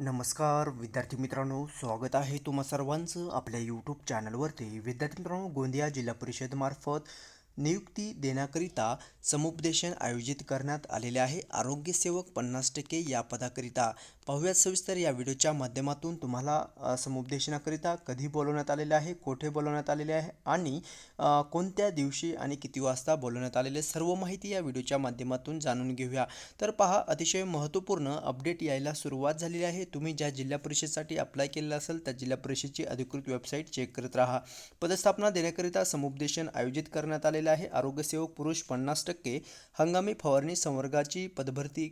नमस्कार विद्यार्थी मित्रांनो स्वागत आहे तुम्हा सर्वांचं आपल्या यूट्यूब चॅनलवरती विद्यार्थी मित्रांनो गोंदिया जिल्हा परिषदमार्फत नियुक्ती देण्याकरिता समुपदेशन आयोजित करण्यात आलेले आहे. आरोग्यसेवक पन्नास टक्के या पदाकरिता. पाहूयात सविस्तर या व्हिडिओच्या माध्यमातून तुम्हाला समुपदेशनाकरिता कधी बोलवण्यात आलेले आहे कोठे बोलवण्यात आलेले आहे आणि कोणत्या दिवशी आणि किती वाजता बोलवण्यात आलेले सर्व माहिती या व्हिडिओच्या माध्यमातून जाणून घेऊया. तर पहा अतिशय महत्त्वपूर्ण अपडेट यायला सुरुवात झालेली आहे. तुम्ही ज्या जिल्हा परिषदसाठी अप्लाय केलेलं असेल त्या जिल्हा परिषदची अधिकृत वेबसाईट चेक करत राहा. पदस्थापना देण्याकरिता समुपदेशन आयोजित करण्यात आलेले आहे. आरोग्यसेवक पुरुष पन्नास टक्के हंगामी फवारणी संवर्गाची पदभरती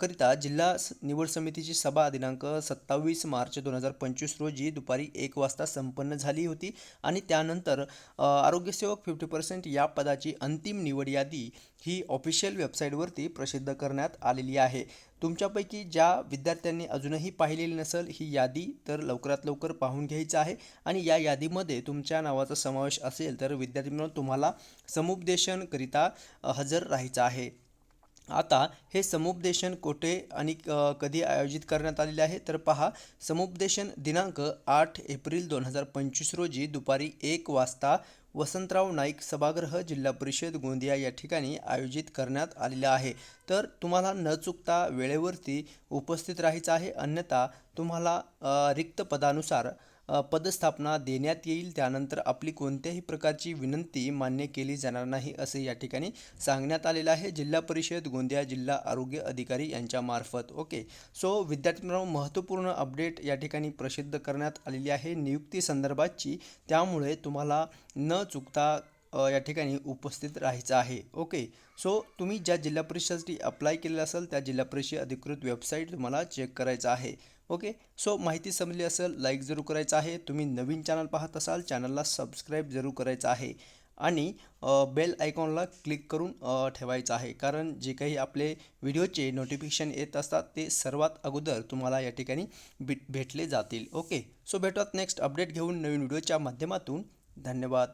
करिता जिल्हा निवड समिती समितीची सभा दिनांक सत्तावीस मार्च दोन हजार पंचवीस रोजी दुपारी एक वाजता संपन्न झाली होती आणि त्यानंतर आरोग्यसेवक फिफ्टी पर्सेंट या पदाची अंतिम निवड यादी ही ऑफिशियल वेबसाईटवरती प्रसिद्ध करण्यात आलेली आहे. तुमच्यापैकी ज्या विद्यार्थ्यांनी अजूनही पाहिलेली नसेल ही यादी तर लवकरात लवकर पाहून घ्यायचं आहे आणि या यादीमध्ये तुमच्या नावाचा समावेश असेल तर विद्यार्थी मित्रांनो तुम्हाला समुपदेशनकरिता हजर राहायचं आहे. आता हे समुपदेशन कोठे आणि कधी आयोजित करण्यात आलेले आहे? तर पहा समुपदेशन दिनांक आठ एप्रिल दोन हजार पंचवीस रोजी दुपारी एक वाजता वसंतराव नाईक सभागृह जिल्हा परिषद गोंदिया या ठिकाणी आयोजित करण्यात आलेलं आहे. तर तुम्हाला न चुकता वेळेवरती उपस्थित राहायचं आहे अन्यथा तुम्हाला रिक्त पदानुसार पदस्थापना देण्यात येईल. त्यानंतर आपली कोणत्याही प्रकारची विनंती मान्य केली जाणार नाही असे या ठिकाणी सांगण्यात आलेलं आहे. जिल्हा परिषद गोंदिया जिल्हा आरोग्य अधिकारी यांच्यामार्फत ओके. सो विद्यार्थ्यांना महत्त्वपूर्ण अपडेट या ठिकाणी प्रसिद्ध करण्यात आलेली आहे. नियुक्ती संदर्भातची त्यामुळे तुम्हाला न चुकता या ठिकाणी उपस्थित राहायचं आहे. ओके. सो तुम्ही ज्या जिल्हा परिषदेसाठी अप्लाय केलेलं असेल त्या जिल्हा परिषद अधिकृत वेबसाईट तुम्हाला चेक करायचं आहे. ओके. सो माहिती समजली असेल लाईक जरूर करायचं आहे. तुम्ही नवीन चॅनल पाहत असाल चॅनलला सबस्क्राईब जरूर करायचं आहे. आणि बेल आयकॉनला क्लिक करून ठेवायचं आहे. कारण जे काही आपले व्हिडिओचे नोटिफिकेशन येत असतात ते सर्वात अगोदर तुम्हाला या ठिकाणी भेट भेटले जातील. ओके. सो भेटूयात नेक्स्ट अपडेट घेऊन नवीन व्हिडिओच्या माध्यमातून. धन्यवाद.